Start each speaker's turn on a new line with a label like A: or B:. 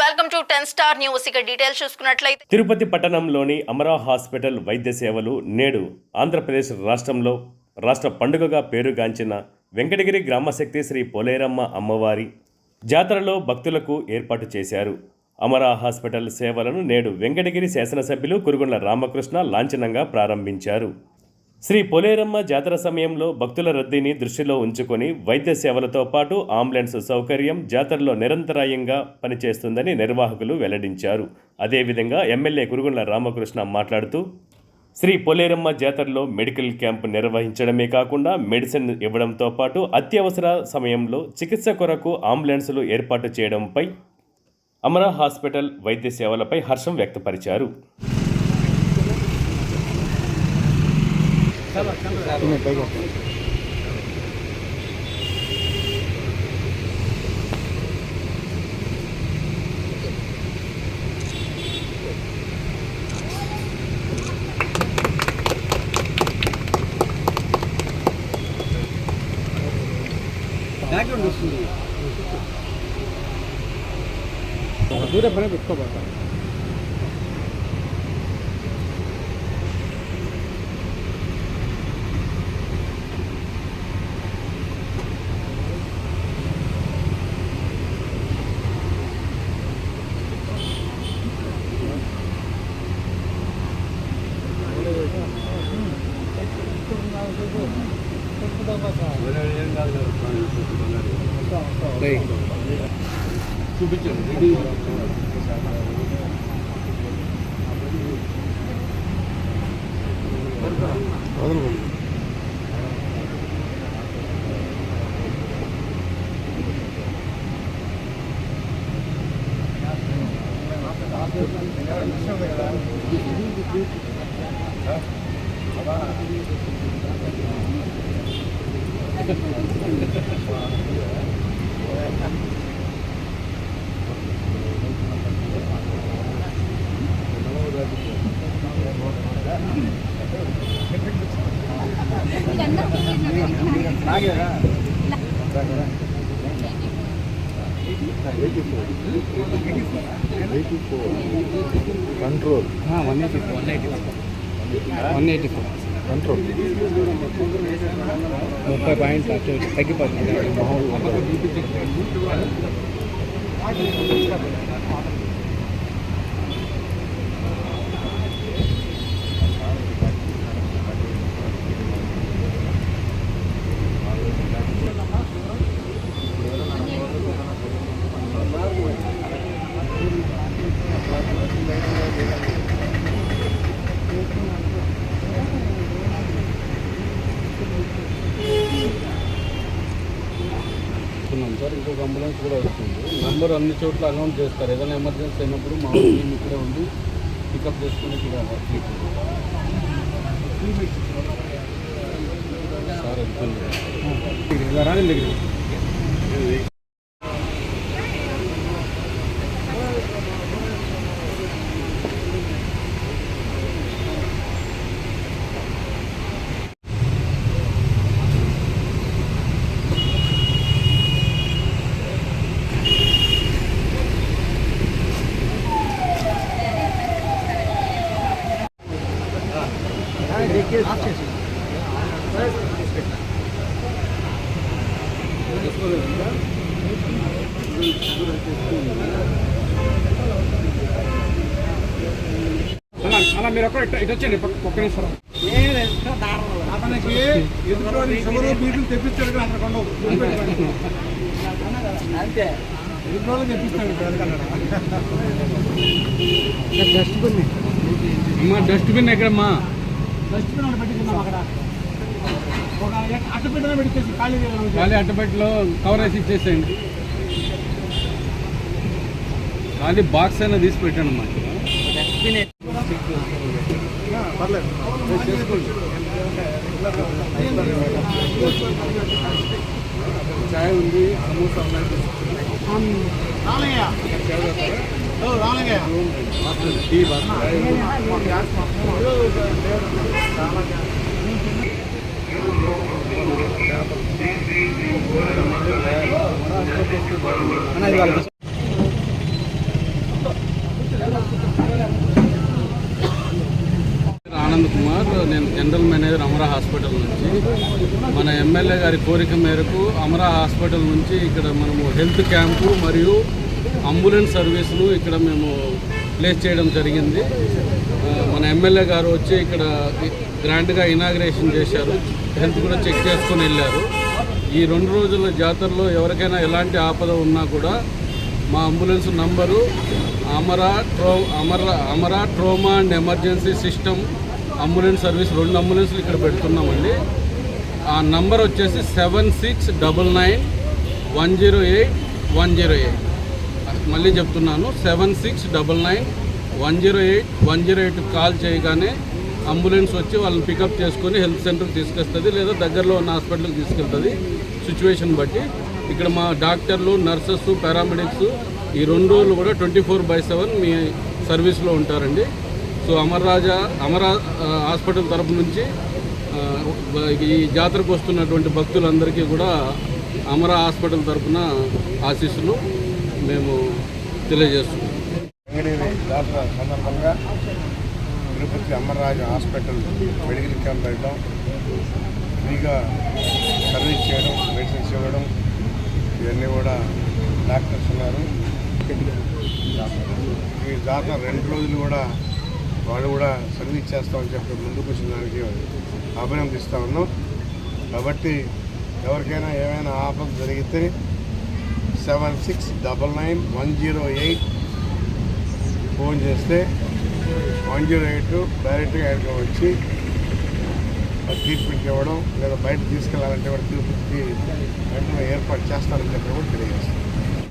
A: Welcome to ten star news. ఇక details చూసుకున్నట్లయితే
B: తిరుపతి పట్టణంలోని అమరా హాస్పిటల్ వైద్య సేవలు నేడు ఆంధ్రప్రదేశ్ రాష్ట్రంలో రాష్ట్ర పండుగగా పేరుగాంచిన వెంకటగిరి గ్రామశక్తి శ్రీ పోలేరమ్మ అమ్మవారి జాతరలో భక్తులకు ఏర్పాటు చేశారు. అమరా హాస్పిటల్ సేవలను నేడు వెంకటగిరి శాసనసభ్యులు కురుగుండ్ల రామకృష్ణ లాంఛనంగా ప్రారంభించారు. శ్రీ పోలేరమ్మ జాతర సమయంలో భక్తుల రద్దీని దృష్టిలో ఉంచుకొని వైద్య సేవలతో పాటు అంబులెన్స్ సౌకర్యం జాతరలో నిరంతరాయంగా పనిచేస్తుందని నిర్వాహకులు వెల్లడించారు. అదేవిధంగా ఎమ్మెల్యే కురుగుండ్ల రామకృష్ణ మాట్లాడుతూ శ్రీ పోలేరమ్మ జాతరలో మెడికల్ క్యాంప్ నిర్వహించడమే కాకుండా మెడిసిన్ ఇవ్వడంతో పాటు అత్యవసర సమయంలో చికిత్స కొరకు అంబులెన్సులు ఏర్పాటు చేయడంపై అమరా హాస్పిటల్ వైద్య సేవలపై హర్షం వ్యక్తపరిచారు.
C: está bastante largo. Me pego. పెట్టుకోబోతా చూపించండి
D: Control
C: one eighty four one eighty four one eighty four
D: control
C: ముప్పై పాయింట్ తగ్గిపోతుంది. ఇంకొక అంబులెన్స్ కూడా వస్తుంది. నెంబర్ అన్ని చోట్ల అనౌన్స్ చేస్తారు. ఏదైనా ఎమర్జెన్సీ అయినప్పుడు మా టీం ఇక్కడే ఉండి పికప్ చేసుకుని ఇక్కడ సార్ రాని అలా అలా మీరు ఇటు వచ్చండి పక్క- ఒక్క నిమిషం.
D: అతనికి ఎదుటి షుగర్ బీపీలు తెప్పించాడు కానీ అతనికి ఉండవు. అంతే. ఎదుటి వాళ్ళు తెప్పిస్తాడు
C: డస్ట్బిన్ అమ్మా డస్ట్బిన్ ఎక్కడమ్మా?
D: డస్ట్బిన్ ఒకటి పెట్టించున్నాం అక్కడ. ఖాళీ
C: అట్టపెట్టలో కవర్ వేసి ఇచ్చేసేయండి. ఖాళీ బాక్స్ అయినా తీసి పెట్టండి
D: పర్లేదు చేసుకోండి
C: చాయ్ ఉంది సమోసా ఉన్నాయి.
D: ఆనంద్ కుమార్. నేను
C: జనరల్ మేనేజర్ అమరా హాస్పిటల్ నుంచి. మన ఎమ్మెల్యే గారి కోరిక మేరకు అమరా హాస్పిటల్ నుంచి ఇక్కడ మనము హెల్త్ క్యాంపు మరియు అంబులెన్స్ సర్వీసులు ఇక్కడ మేము ప్లేస్ చేయడం జరిగింది. మన ఎమ్మెల్యే గారు వచ్చి ఇక్కడ గ్రాండ్గా ఇనాగ్రేషన్ చేశారు. హెల్త్ కూడా చెక్ చేసుకొని వెళ్ళారు. ఈ రెండు రోజుల జాతరలో ఎవరికైనా ఎలాంటి ఆపద ఉన్నా కూడా మా ambulance number Amara ట్రో Amara Amara trauma and emergency system ambulance service రెండు అంబులెన్స్లు ఇక్కడ పెడుతున్నామండి. ఆ నంబర్ వచ్చేసి seven six double nine one zero eight one zero eight. మళ్ళీ చెప్తున్నాను seven six double nine one zero eight one zero eight call చేయగానే ambulance వచ్చి వాళ్ళని పికప్ చేసుకొని హెల్త్ సెంటర్కి తీసుకొస్తుంది లేదా దగ్గరలో ఉన్న హాస్పిటల్కి తీసుకెళ్తుంది. సిచ్యువేషన్ బట్టి ఇక్కడ మా డాక్టర్లు నర్సెస్ పారామెడిక్స్ ఈ రెండు రోజులు కూడా ట్వంటీ ఫోర్ బై సెవెన్ మీ సర్వీస్లో ఉంటారండి. సో అమర్రాజా అమరా హాస్పిటల్ తరపు నుంచి ఈ జాతరకు వస్తున్నటువంటి భక్తులందరికీ కూడా అమరా హాస్పిటల్ తరపున ఆశీస్సులు మేము తెలియజేస్తున్నాం.
E: సందర్భంగా Tirupati Amararaju hospital medical camp పెట్టడం ఫ్రీగా సర్వీస్ చేయడం మెడిసిన్స్ ఇవ్వడం ఇవన్నీ కూడా డాక్టర్స్ ఉన్నారు. ఈ జాతర రెండు రోజులు కూడా వాళ్ళు కూడా సర్వీస్ చేస్తామని చెప్పి ముందుకు వచ్చిన దానికి అభినందిస్తా ఉన్నాం. కాబట్టి ఎవరికైనా ఏమైనా ఆపద జరిగితే seven six double nine one zero eight phone చేస్తే వన్ జీరో ఎయిట్ డైరెక్ట్గా ఆయనకు వచ్చి ట్రీట్మెంట్ ఇవ్వడం లేదా బయట తీసుకెళ్ళాలంటే కూడా తిరుపతికి వెంటనే ఏర్పాటు చేస్తారని చెప్పి కూడా తెలియజేస్తాం